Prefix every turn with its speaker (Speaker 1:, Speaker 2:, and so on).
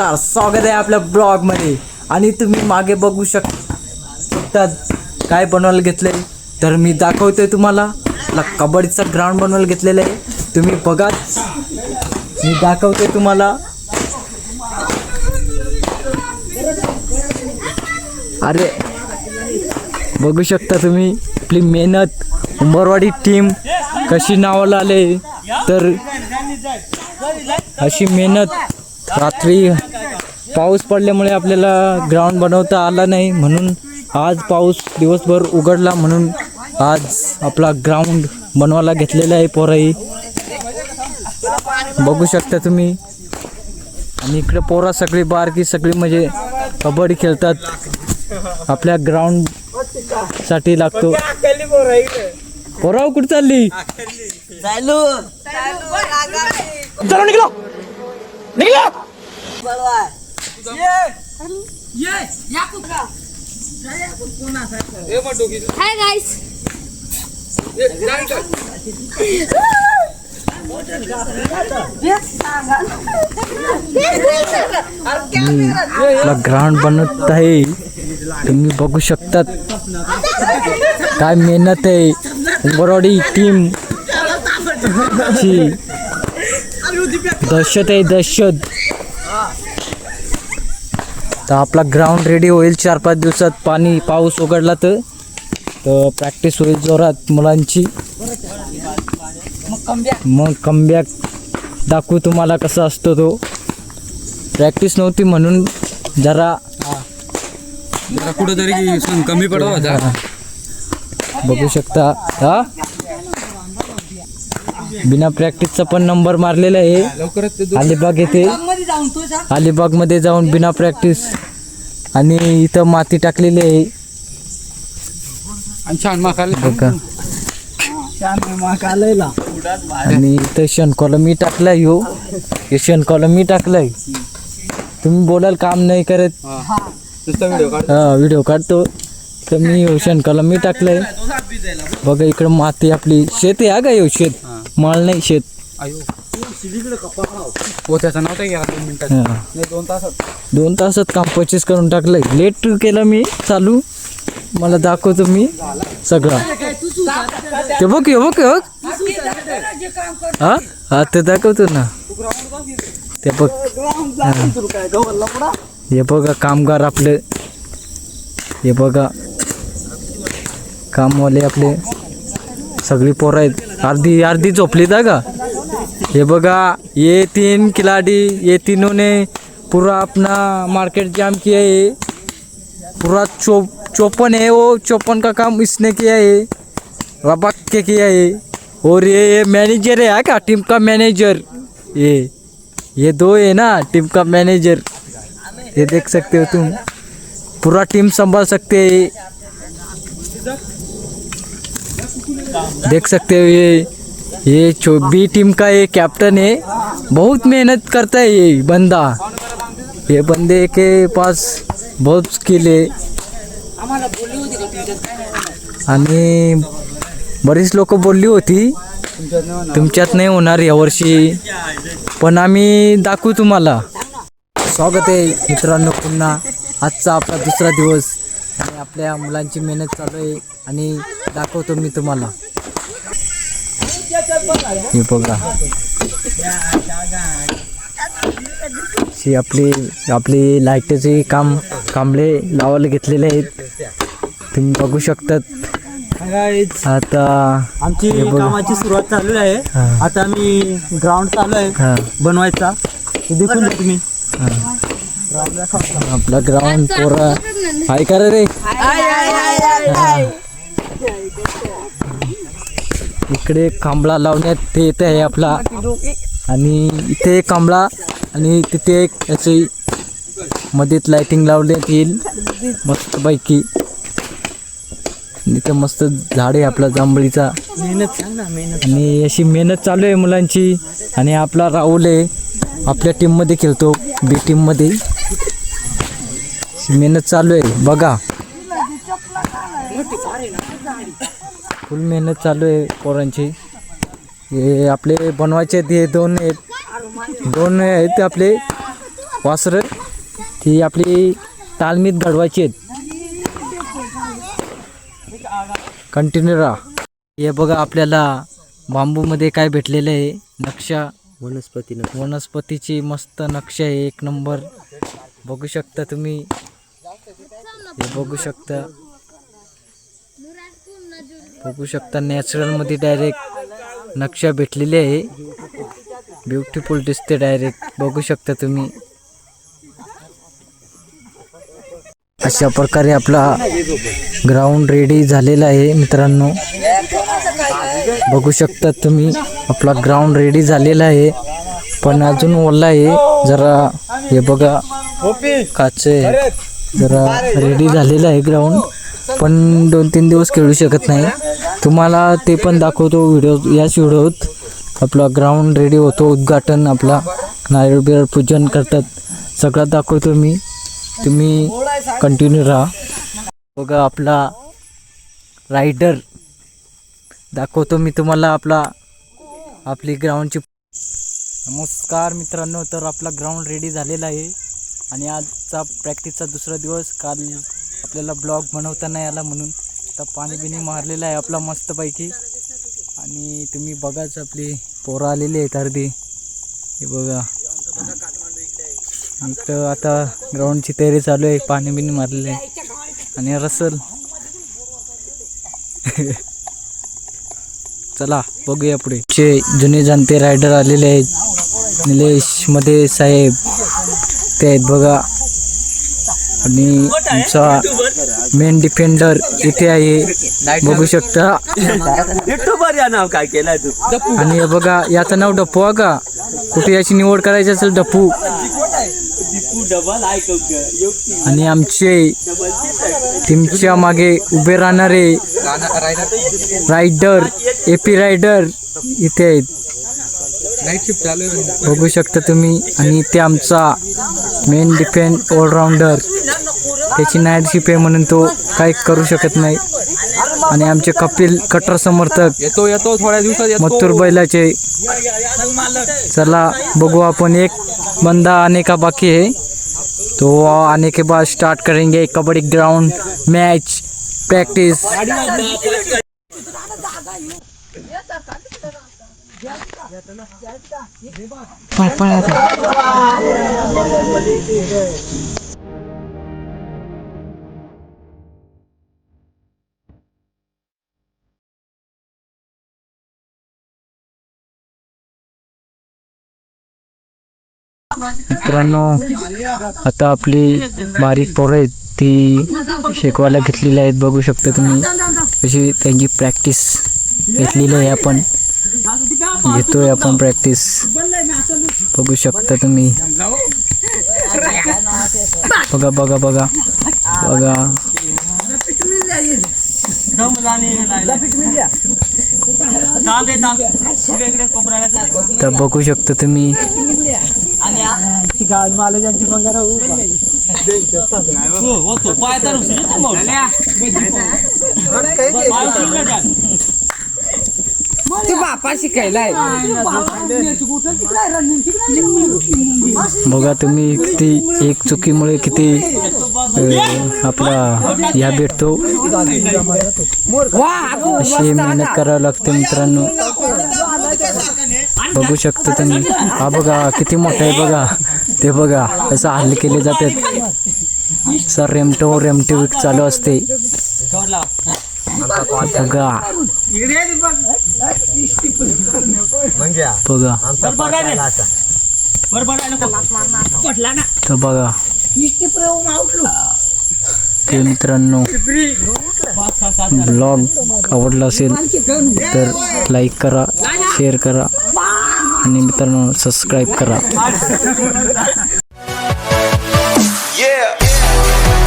Speaker 1: नमस्कार स्वागत आहे आपल्या ब्लॉगमध्ये. आणि तुम्ही मागे बघू शक काय बनवायला घेतलंय. तर मी दाखवतोय तुम्हाला. आपला कबड्डीचा ग्राउंड बनवायला घेतलेलं आहे. तुम्ही बघाच मी दाखवतोय तुम्हाला. अरे बघू शकता तुम्ही. आपली मेहनत. उंबरवाडी टीम कशी नावाला आले. तर अशी मेहनत. रात्री पाऊस पडल्यामुळे आपल्याला ग्राउंड बनवता आला नाही. म्हणून आज पाऊस दिवसभर उघडला. म्हणून आज आपला ग्राउंड बनवायला घेतलेला आहे पोराई बघू शकता तुम्ही. आणि इकडे पोरा सगळी बारकी सगळी म्हणजे कबड्डी खेळतात. आपल्या ग्राउंडसाठी लागतो. पोराव कुठे चालली? चलो. निघलो. निघलो.
Speaker 2: Guys.
Speaker 1: आपला ग्राउंड बनवत आहे तुम्ही बघू शकतात. काय मेहनत आहे. उंबरवाडी टीम ची. दहशत आहे दहशत. तर आपला ग्राउंड रेडी होईल. चार पाच दिवसात पाणी पाऊस उघडला तर. तर प्रॅक्टिस होईल जोरात मुलांची. मग कमबॅक दाखवू तुम्हाला कसा असतो तो. प्रॅक्टिस नव्हती म्हणून जरा
Speaker 3: जरा कुठंतरी कमी पडवा होता
Speaker 1: बघू शकता. हा? बिना प्रॅक्टिसचा पण नंबर मारलेला आहे. अलिबाग येथे अलिबागमध्ये जाऊन बिना प्रॅक्टिस आणि इथं माती टाकलेली आहे.
Speaker 3: आणि छान
Speaker 1: आणि इथं शेण कॉलमी टाकलाय ह्यो हे शेण कॉलमी टाकलाय. तुम्ही बोलाल काम नाही करत. हा. व्हिडिओ काढतो. तर मी ह्यो शेण कॉलमी टाकलाय. बघा इकडं माती आपली. शेत आहे हा का ह्यो शेत? माळ नाही शेत.
Speaker 3: हो त्याचं दोन मिनिटात.
Speaker 1: हा.
Speaker 3: नाही दोन तासात.
Speaker 1: दोन तासात काम पचीस करून टाकलंय. लेट केलं मी चालू. मला दाखवतो मी सगळं. ते बघ हे बघ हे बघ. हा? हा ते दाखवतो ना. ते बघ हा. हे बघा कामगार आपले. हे बघा. कामवाले आपले. सगळी पोरं आहेत. अर्धी अर्धी झोपली था का? ये बघा, ये तीन खिलाड़ी, ये तीनों ने पूरा अपना मार्केट जाम किया है. पूरा चौपन है वो, चौपन का काम इसने किया है. रबक के किया है. और ये ये मैनेजर है क्या टीम का मैनेजर ये ये दो है ना टीम का मैनेजर ये देख सकते हो तुम. पूरा टीम संभाल सकते है. देख सकते हो ये. ये चो बी टीम का ये कैप्टन है। बहुत मेहनत करता है ये बंदा। ये बंदे के पास बहुत स्किल है। आणि बरीच लोक बोलली होती तुमच्यात नाही होणार यावर्षी पण आम्ही दाखवू तुम्हाला. स्वागत आहे मित्रांनो पुन्हा. आजचा आपला दुसरा दिवस आणि आपल्या मुलांची मेहनत चालू आहे आणि दाखवतो मी तुम्हाला. हे बघा. शी आपली आपली लाईटचे काम कांबळे लावायला घेतलेले आहेत. तुम्ही बघू शकतात. आता
Speaker 4: आमची. कामाची सुरुवात चालू आहे. आता आम्ही ग्राउंड चालू आहे बनवायचा. देखून तुम्ही.
Speaker 1: हा. आपला ग्राउंड पोरा. हाय करा रे हा. इकडे कांबळा लावण्यात ते येत आहे आपला. आणि इथे एक कांबळा आणि तिथे एक असे मध्येच लाइटिंग लावण्यात येईल. मस्त पैकी. इथे मस्त झाड आहे आपला जांभळीचा.
Speaker 4: मेहनत
Speaker 1: आणि अशी मेहनत चालू आहे मुलांची. आणि आपला राहुल आहे. आपल्या टीममध्ये खेळतो. बी टीममध्ये मेहनत चालू आहे. बघा. फुल मेहनत चालू आहे पोरांची. हे आपले बनवायचे आहेत हे दोन आहेत. दोन आहेत आपले वासरं. ती आपली तालमीत घडवायची आहेत. कंटिन्यू राहा. हे बघा आपल्याला बांबूमध्ये काय भेटलेलं आहे. नक्षा.
Speaker 4: वनस्पती
Speaker 1: वनस्पतीची मस्त नक्षा आहे. एक नंबर. बघू शकता तुम्ही. हे बघू शकता. बघू शकता नॅचरलमध्ये डायरेक्ट नक्षा भेटलेली आहे. ब्युटिफुल दिसते डायरेक्ट बघू शकता तुम्ही. अशा प्रकारे आपला ग्राउंड रेडी झालेला आहे मित्रांनो. बघू शकता तुम्ही आपला ग्राउंड रेडी झालेला आहे. पण अजून ओला आहे. जरा हे बघा काच जरा रेडी झालेला आहे ग्राउंड पण दोन तीन दिवस खेळू शकत नाही. तुम्हाला ते पण दाखवतो व्हिडिओ याच व्हिडिओत आपला ग्राउंड रेडी होतो उद्घाटन आपला. नारळ बिरळ पूजन करतात. सगळं दाखवतो मी. तुम्ही कंटिन्यू राहा. बघा आपला रायडर दाखवतो मी तुम्हाला आपला आपली ग्राउंडची नमस्कार मित्रांनो तर आपला ग्राउंड रेडी झालेला आहे. आणि आजचा प्रॅक्टिसचा दुसरा दिवस काल आपल्याला ब्लॉग बनवता नाही आला म्हणून. तर पाणी बिणी मारलेलं आहे आपला मस्तपैकी. आणि तुम्ही बघाच आपली पोरं आलेली आहेत अर्धी. हे बघा. इकडं आता ग्राउंडची तयारी चालू आहे पाणी बिणी मारलेलं आहे. आणि रसल. चला बघूया पुढे. चे जुने जाणते रायडर आलेले आहेत. निलेशमध्ये साहेब. ते आहेत बघा. आणि आमचा मेन डिफेंडर इथे आहे. बघू शकता.
Speaker 4: नाव काय केलाय तू?
Speaker 1: आणि हे बघा याचं नाव डप्पू आहे का? कुठे याची निवड करायची असेल डप्पू.
Speaker 4: डबल
Speaker 1: आणि आमचे टीमच्या मागे उभे राहणारे रायडर एपी रायडर इथे आहेत. बघू शकता तुम्ही. आणि ते आमचा मेन डिफेंड ऑलराऊंडर त्याची नाईट शिप आहे म्हणून तो काही करू शकत नाही. आणि आमचे कपिल कट्टर समर्थक
Speaker 3: येतो येतो थोड्या दिवसात
Speaker 1: बैलाचे. चला बघू अपन एक बंदा आने का बाकी है तो आने के बाद स्टार्ट करेंगे. कबड्डी ग्राउंड मैच प्रैक्टिस मित्रांनो आता आपली बारीक पोरं आहेत ती शिकवायला घेतलेली आहेत. बघू शकता तुम्ही कशी त्यांची प्रॅक्टिस घेतलेली आहे आपण. घेतोय आपण प्रॅक्टिस बघू शकता तुम्ही बघा बघा बघा बघा तर बघू शकता तुम्ही बघा तुम्ही किती एक चुकीमुळे किती आपला या भेटतो. अशी मेहनत करावं लागते मित्रांनो. बघू शकतो तुम्ही. हा बघा किती मोठा आहे बघा. ते बघा असं हल्ले केले जातात. सर रेमटो रेमटो चालू असते. बघा. बघा तर बघा. ते मित्रांनो ब्लॉग आवडला असेल तर लाईक करा शेअर करा आणि मित्रांनो सबस्क्राईब करा.